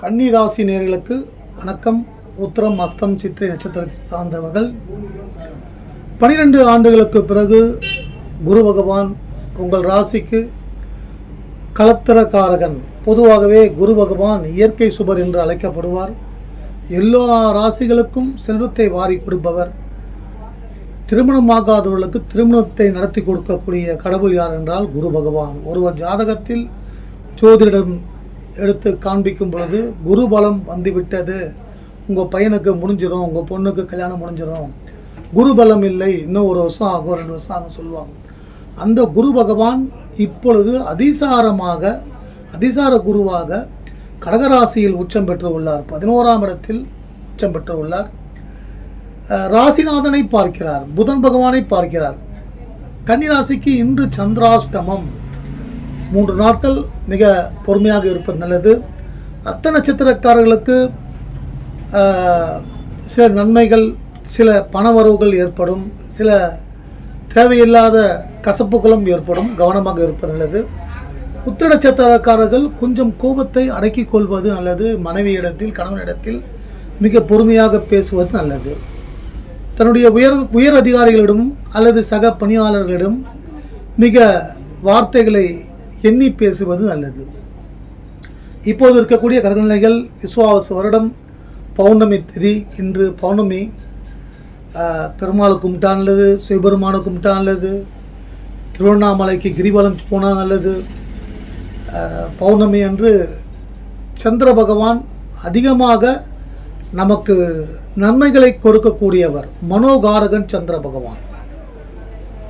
கன்னி ராசி நேர்களுக்கு வணக்கம். உத்திரம் அஸ்தம் சித்திரை நட்சத்திரத்தை சார்ந்தவர்கள். பனிரெண்டு ஆண்டுகளுக்கு பிறகு குரு பகவான் உங்கள் ராசிக்கு கலத்திரக்காரகன். பொதுவாகவே குரு பகவான் இயற்கை சுபர் என்று அழைக்கப்படுவார். எல்லா ராசிகளுக்கும் செல்வத்தை வாரி கொடுப்பவர். திருமணமாகாதவர்களுக்கு திருமணத்தை நடத்தி கொடுக்கக்கூடிய கடவுள் யார் என்றால் குரு பகவான். ஒருவர் ஜாதகத்தில் ஜோதிடம் எடுத்து காண்பிக்கும் பொழுது குரு பலம் வந்துவிட்டது. உங்கள் பையனுக்கு முடிஞ்சிடும் உங்கள் பொண்ணுக்கு கல்யாணம் முடிஞ்சிடும் குரு பலம் இல்லை இன்னும் ஒரு வருஷம் ஆகும் ரெண்டு வருஷம் ஆகும் சொல்லுவாங்க. அந்த குரு பகவான் இப்பொழுது அதிசாரமாக அதிசார குருவாக கடகராசியில் உச்சம் பெற்று உள்ளார். பதினோராம் இடத்தில் உச்சம் பெற்று உள்ளார். ராசிநாதனை பார்க்கிறார் புதன் பகவானை பார்க்கிறார். கன்னிராசிக்கு இன்று சந்திராஷ்டமம். மூன்று நாட்கள் மிக பொறுமையாக இருப்பது நல்லது. அஸ்த நட்சத்திரக்காரர்களுக்கு சில நன்மைகள் சில பணவரவுகள் ஏற்படும். சில தேவையில்லாத கசப்புகளும் ஏற்படும். கவனமாக இருப்பது நல்லது. உத்திர நட்சத்திரக்காரர்கள் கொஞ்சம் கோபத்தை அடக்கிக் கொள்வது அல்லது மனைவியிடத்தில் கணவனிடத்தில் மிக பொறுமையாக பேசுவது நல்லது. தன்னுடைய உயர் உயர் அதிகாரிகளிடம் அல்லது சக பணியாளர்களிடம் மிக வார்த்தைகளை எண்ணி பேசுவது நல்லது. இப்போது இருக்கக்கூடிய கிரகநிலைகள் விஸ்வாவச வருடம் பௌர்ணமி திதி இன்று பௌர்ணமி பெருமாள் கும்பிட்டா நல்லது சிவபெருமானை கும்பிட்டா நல்லது திருவண்ணாமலைக்கு கிரிவலம் போனால் நல்லது பௌர்ணமி அன்று சந்திர பகவான் அதிகமாக நமக்கு நன்மைகளை கொடுக்கக்கூடியவர் மனோகாரகன் சந்திர பகவான்.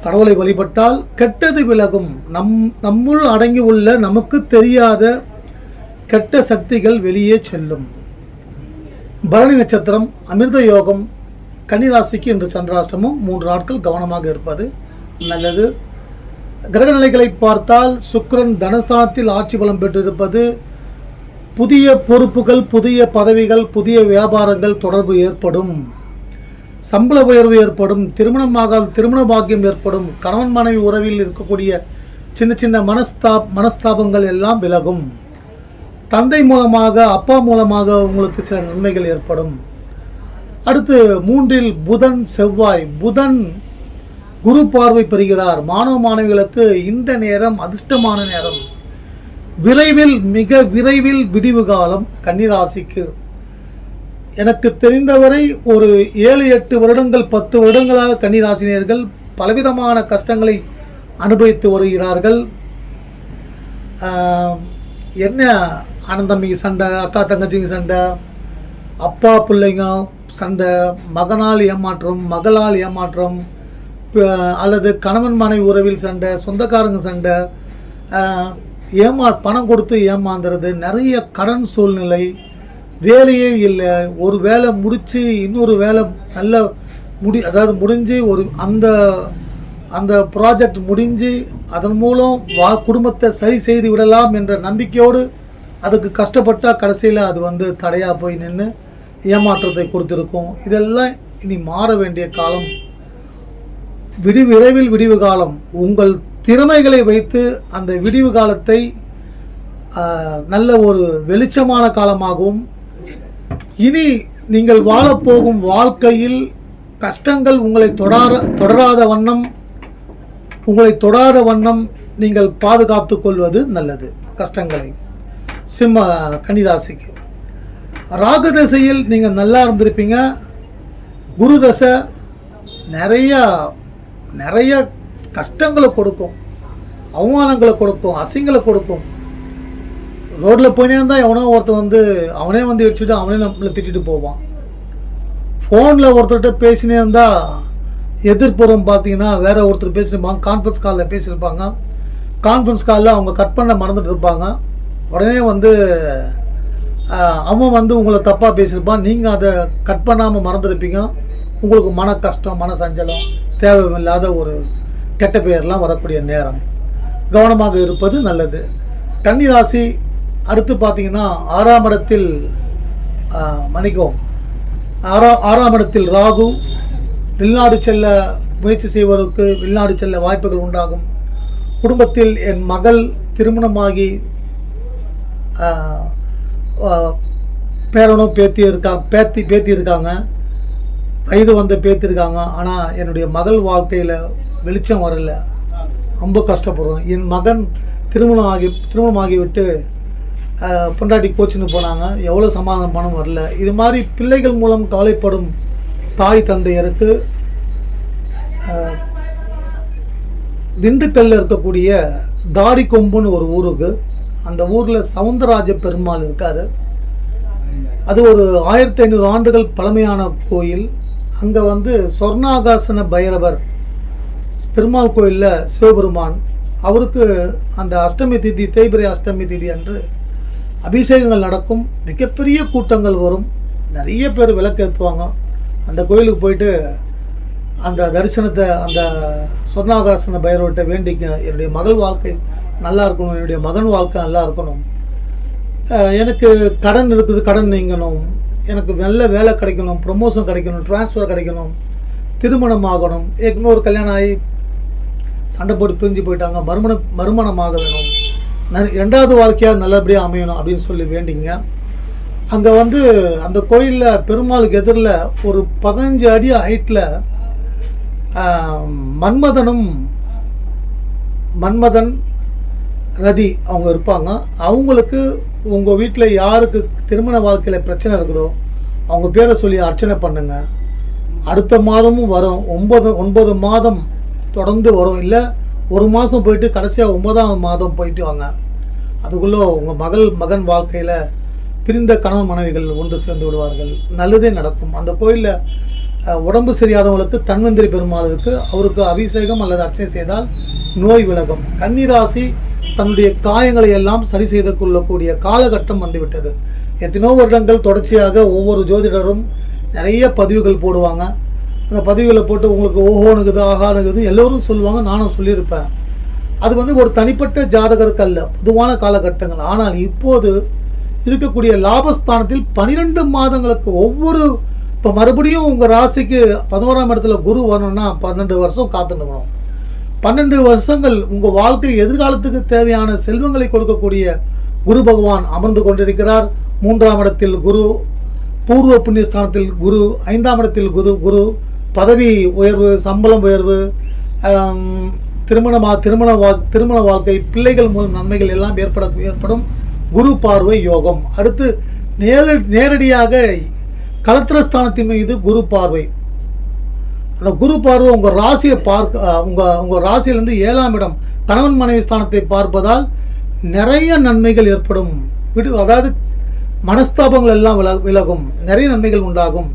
கடவுளை வழிபட்டால் கெட்டது விலகும். நம் நம்முள் அடங்கி உள்ள நமக்கு தெரியாத கெட்ட சக்திகள் வெளியே செல்லும். பரணி நட்சத்திரம் அமிர்த யோகம் கன்னிராசிக்கு இன்று சந்திராஷ்டமம். மூன்று நாட்கள் கவனமாக இருப்பது நல்லது. கிரகநிலைகளை பார்த்தால் சுக்கரன் தனஸ்தானத்தில் ஆட்சி பலம் பெற்றிருப்பது. புதிய பொறுப்புகள் புதிய பதவிகள் புதிய வியாபாரங்கள் தொடர்பு ஏற்படும். சம்பள உயர்வு ஏற்படும் திருமணமாகாத திருமண பாக்கியம் ஏற்படும் கணவன் மனைவி உறவில் இருக்கக்கூடிய சின்ன சின்ன மனஸ்தா மனஸ்தாபங்கள் எல்லாம் விலகும். தந்தை மூலமாக அப்பா மூலமாக உங்களுக்கு சில நன்மைகள் ஏற்படும். அடுத்து மூன்றில் புதன் செவ்வாய். புதன் குரு பார்வை பெறுகிறார். மாணவ மாணவிகளுக்கு இந்த நேரம் அதிர்ஷ்டமான நேரம். விரைவில் மிக விரைவில் விடிவு காலம் கன்னிராசிக்கு. எனக்கு தெரிந்தவரை ஒரு ஏழு எட்டு வருடங்கள் பத்து வருடங்களாக கன்னிராசினியர்கள் பலவிதமான கஷ்டங்களை அனுபவித்து வருகிறார்கள். என்ன அனந்தம்பிக்கு சண்டை அக்கா தங்கச்சிங்க சண்டை அப்பா பிள்ளைங்க சண்டை மகனால் ஏமாற்றம் மகளால் ஏமாற்றம் அல்லது கணவன் மனைவி உறவில் சண்டை சொந்தக்காரங்க சண்டை ஏமா பணம் கொடுத்து ஏமாந்துறது நிறைய கடன் சூழ்நிலை வேலையே இல்லை. ஒரு வேலை முடித்து இன்னொரு வேலை நல்ல முடி அதாவது முடிஞ்சு ஒரு அந்த அந்த ப்ராஜெக்ட் முடிஞ்சு அதன் மூலம் வா குடும்பத்தை சரி செய்து விடலாம் என்ற நம்பிக்கையோடு அதுக்கு கஷ்டப்பட்டால் கடைசியில் அது வந்து தடையாக போய் நின்று ஏமாற்றத்தை கொடுத்துருக்கும். இதெல்லாம் இனி மாற வேண்டிய காலம். விடி விரைவில் விடிவு காலம். உங்கள் திறமைகளை வைத்து அந்த விடிவு காலத்தை நல்ல ஒரு வெளிச்சமான காலமாகவும் இனி நீங்கள் வாழப்போகும் வாழ்க்கையில் கஷ்டங்கள் உங்களை தொடர தொடராத வண்ணம் உங்களை தொடாத வண்ணம் நீங்கள் பாதுகாத்து கொள்வது நல்லது கஷ்டங்களை. சிம்ம கன்னிராசிக்கு ராகு தசையில் நீங்கள் நல்லா இருந்திருப்பீங்க. குரு தசை நிறையா நிறைய கஷ்டங்களை கொடுக்கும் அவமானங்களை கொடுக்கும் அசிங்களை கொடுக்கும். ரோட்டில் போயினே இருந்தால் எவனோ ஒருத்தர் வந்து அவனே வந்து இடிச்சுட்டு அவனே நம்மளை திட்டிட்டு போவான். ஃபோனில் ஒருத்தர்கிட்ட பேசினே இருந்தால் எதிர்ப்புறம் பார்த்தீங்கன்னா வேற ஒருத்தர் பேசியிருப்பாங்க கான்ஃபரன்ஸ் காலில் பேசியிருப்பாங்க கான்ஃபரன்ஸ் காலில் அவங்க கட் பண்ண மறந்துட்டு இருப்பாங்க. உடனே வந்து அவன் வந்து உங்களை தப்பாக பேசியிருப்பான் நீங்கள் அதை கட் பண்ணாமல் மறந்துருப்பீங்க. உங்களுக்கு மன கஷ்டம் மன சஞ்சலம் தேவையில்லாத ஒரு கெட்ட பெயர்லாம் வரக்கூடிய நேரம். கவனமாக இருப்பது நல்லது. கன்னிராசி அடுத்து பார்த்தீங்கன்னா ஆறாம் இடத்தில் ஆஹ், ஆறா ஆறாம் இடத்தில் ராகு வெளிநாடு செல்ல முயற்சி செய்வதற்கு வெளிநாடு செல்ல வாய்ப்புகள் உண்டாகும். குடும்பத்தில் என் மகள் திருமணமாகி பேரனும் பேத்தி இருக்கா பேத்தி பேத்தி இருக்காங்க. வயது வந்த பேத்தி இருக்காங்க. ஆனால் என்னுடைய மகள் வாழ்க்கையில் வெளிச்சம் வரல. ரொம்ப கஷ்டப்படுறோம். என் மகன் திருமணம் ஆகி திருமணம் ஆகிவிட்டு பொண்டாட்டி கோச்சின்னு போனாங்க. எவ்வளோ சமாதானமானும் பணம் வரல. இது மாதிரி பிள்ளைகள் மூலம் கவலைப்படும் தாய் தந்தையருக்கு திண்டுக்கல்லில் இருக்கக்கூடிய தாடி கொம்புன்னு ஒரு ஊருக்கு. அந்த ஊரில் சவுந்தரராஜ பெருமாள் இருக்காரு. அது ஒரு ஆயிரத்தி ஐநூறு ஆண்டுகள் பழமையான கோயில். அங்கே வந்து சொர்ணாகாசன பைரவர் பெருமாள் கோயிலில் சிவபெருமான். அவருக்கு அந்த அஷ்டமி திதி தேய்பிரை அஷ்டமி திதி அன்று அபிஷேகங்கள் நடக்கும் மிகப்பெரிய கூட்டங்கள் வரும். நிறைய பேர் விளக்கேற்றுவாங்க அந்த கோயிலுக்கு போயிட்டு அந்த தரிசனத்தை அந்த சொர்ணாகாசன பைரவர்கிட்ட வேண்டிக்க என்னுடைய மகள் வாழ்க்கை நல்லா இருக்கணும் என்னுடைய மகன் வாழ்க்கை நல்லா இருக்கணும். எனக்கு கடன் இருக்குது கடன் நீங்கணும். எனக்கு நல்ல வேலை கிடைக்கணும் ப்ரொமோஷன் கிடைக்கணும் ட்ரான்ஸ்ஃபர் கிடைக்கணும் திருமணம் ஆகணும். ஏற்கனவே ஒரு கல்யாணம் ஆகி சண்டை போட்டு பிரிஞ்சு போயிட்டாங்க. மறுமண மறுமணமாக வேணும். ந- ரெண்டாவது வாழ்க்கையாக நல்லபடியாக அமையணும் அப்படின்னு சொல்லி வேண்டிங்க. அங்கே வந்து அந்த கோயிலில் பெருமாளுக்கு எதிரில் ஒரு பதினஞ்சு அடி ஹைட்டில் மன்மதனும் மன்மதன் ரதி அவங்க இருப்பாங்க. அவங்களுக்கு உங்கள் வீட்டில் யாருக்கு திருமண வாழ்க்கையில் பிரச்சனை இருக்குதோ அவங்க பேரை சொல்லி அர்ச்சனை பண்ணுங்க. அடுத்த மாதமும் வரும். ஒன்பது ஒன்பது மாதம் தொடர்ந்து வரும். இல்லை ஒரு மாதம் போயிட்டு கடைசியாக ஒன்பதாம் மாதம் போயிட்டு வாங்க. அதுக்குள்ளே உங்கள் மகள் மகன் வாழ்க்கையில் பிரிந்த கணவன் மனைவிகள் ஒன்று சேர்ந்து விடுவார்கள். நல்லதே நடக்கும். அந்த கோயிலில் உடம்பு சரியாதவங்களுக்கு தன்வந்திரி பெருமாள் இருக்குது அவருக்கு அபிஷேகம் அல்லது அர்ச்சனை செய்தால் நோய் விலகும். கன்னிராசி தன்னுடைய காயங்களை எல்லாம் சரி செய்து கொள்ளக்கூடிய காலகட்டம் வந்துவிட்டது. எத்தனையோ வருடங்கள் தொடர்ச்சியாக ஒவ்வொரு ஜோதிடரும் நிறைய பதிவுகள் போடுவாங்க. அந்த பதிவுகளை போட்டு உங்களுக்கு ஓஹோனுக்குது ஆகானுக்குது எல்லோரும் சொல்லுவாங்க நானும் சொல்லியிருப்பேன். அது வந்து ஒரு தனிப்பட்ட ஜாதகருக்கு அல்ல பொதுவான காலகட்டங்கள். ஆனால் இப்போது இருக்கக்கூடிய லாபஸ்தானத்தில் பனிரெண்டு மாதங்களுக்கு ஒவ்வொரு இப்போ மறுபடியும் உங்கள் ராசிக்கு பதினோராம் இடத்துல குரு வரணும்னா பன்னெண்டு வருஷம் காத்துக்கணும் பன்னெண்டு வருஷங்கள் உங்கள் வாழ்க்கை எதிர்காலத்துக்கு தேவையான செல்வங்களை கொடுக்கக்கூடிய குரு பகவான் அமர்ந்து கொண்டிருக்கிறார். மூன்றாம் இடத்தில் குரு பூர்வ புண்ணியஸ்தானத்தில் குரு ஐந்தாம் இடத்தில் குரு குரு பதவி உயர்வு சம்பளம் உயர்வு ஆம், திருமணமா திருமண வா திருமண வாழ்க்கை பிள்ளைகள் மூலம் நன்மைகள் எல்லாம் ஏற்பட ஏற்படும் குரு பார்வை யோகம். அடுத்து நேர நேரடியாக கலத்திரஸ்தானத்தின் மீது குரு பார்வை. அந்த குரு பார்வை உங்கள் ராசியை பார்க்க உங்கள் உங்கள் ராசியிலேருந்து ஏழாம் இடம் கணவன் மனைவி ஸ்தானத்தை பார்ப்பதால் நிறைய நன்மைகள் ஏற்படும். விடு அதாவது மனஸ்தாபங்கள் எல்லாம் விலகும். நிறைய நன்மைகள் உண்டாகும்.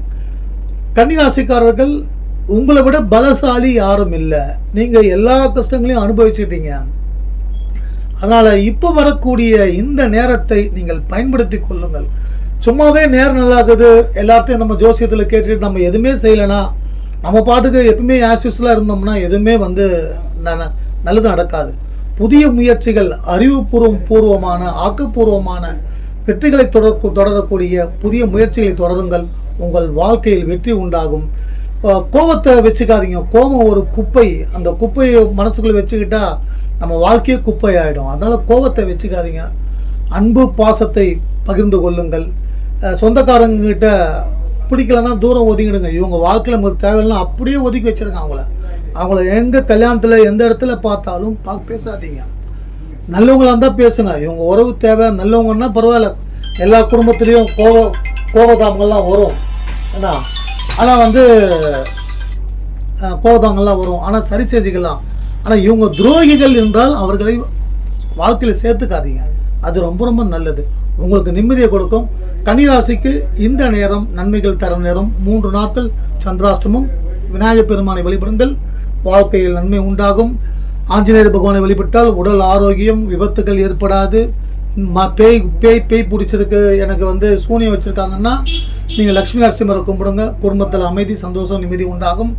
கன்னிராசிக்காரர்கள் உங்களை விட பலசாலி யாரும் இல்லை. நீங்கள் எல்லா கஷ்டங்களையும் அனுபவிச்சிட்டீங்க அதனால் இப்போ வரக்கூடிய இந்த நேரத்தை நீங்கள் பயன்படுத்தி கொள்ளுங்கள். சும்மாவே நேரம் நல்லாக்குது எல்லாத்தையும் நம்ம ஜோசியத்தில் கேட்டுட்டு நம்ம எதுவுமே செய்யலைனா நம்ம பாட்டுக்கு எப்பவுமே ஆஸ் இருந்தோம்னா எதுவுமே வந்து ந- நல்லது நடக்காது. புதிய முயற்சிகள் அறிவுபூர்வம் பூர்வமான ஆக்கப்பூர்வமான வெற்றிகளை தொடர் தொடரக்கூடிய புதிய முயற்சிகளை தொடருங்கள். உங்கள் வாழ்க்கையில் வெற்றி உண்டாகும். கோபத்தை வச்சுக்காதீங்க. கோபம் ஒரு குப்பை. அந்த குப்பையை மனசுக்குள்ளே வச்சுக்கிட்டா நம்ம வாழ்க்கையே குப்பை ஆகிடும் அதனால் கோவத்தை வச்சுக்காதீங்க. அன்பு பாசத்தை பகிர்ந்து கொள்ளுங்கள். அஹ் பிடிக்கலன்னா தூரம் ஒதுங்கிடுங்க இவங்க வாழ்க்கையில் நமக்கு தேவையில்லைனா அப்படியே ஒதுக்கி வச்சுருங்க அவங்கள. அவங்கள எங்கே கல்யாணத்தில் எந்த இடத்துல பார்த்தாலும் பா பேசாதீங்க. நல்லவங்களா இருந்தால் பேசுங்க. இவங்க உறவு தேவை. நல்லவங்கன்னா பரவாயில்ல. எல்லா குடும்பத்துலேயும் கோப கோபதாபங்கள்லாம் வரும். என்ன ஆனால் வந்து அஹ், வரும். ஆனால் சரி செஞ்சுக்கலாம். ஆனால் இவங்க துரோகிகள் என்றால் அவர்களை வாழ்க்கையில் சேர்த்துக்காதீங்க. அது ரொம்ப ரொம்ப நல்லது. உங்களுக்கு நிம்மதியை கொடுக்கும். கன்னிராசிக்கு இந்த நேரம் நன்மைகள் தரும் நேரம். மூன்று நாட்கள் சந்திராஷ்டமம். விநாயகப் பெருமானை வழிபடுங்கள். வாழ்க்கையில் நன்மை உண்டாகும். ஆஞ்சநேயர் பகவானை வழிபட்டால் உடல் ஆரோக்கியம் விபத்துகள் ஏற்படாது. பேய் பேய் பேய் பிடிச்சதுக்கு எனக்கு வந்து சூனியம் வச்சுருக்காங்கன்னா நீங்கள் லக்ஷ்மி நரசிம்மரை கும்பிடுங்க. குடும்பத்தில் அமைதி சந்தோஷம் நிம்மதி உண்டாகும்.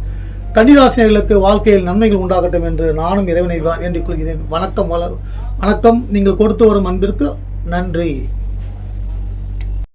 கன்னிராசினர்களுக்கு வாழ்க்கையில் நன்மைகள் உண்டாகட்டும் என்று நானும் இறைவனை வேண்டிக் கொள்கிறேன். வணக்கம் வள வணக்கம். நீங்கள் கொடுத்து வரும் அன்பிற்கு நன்றி.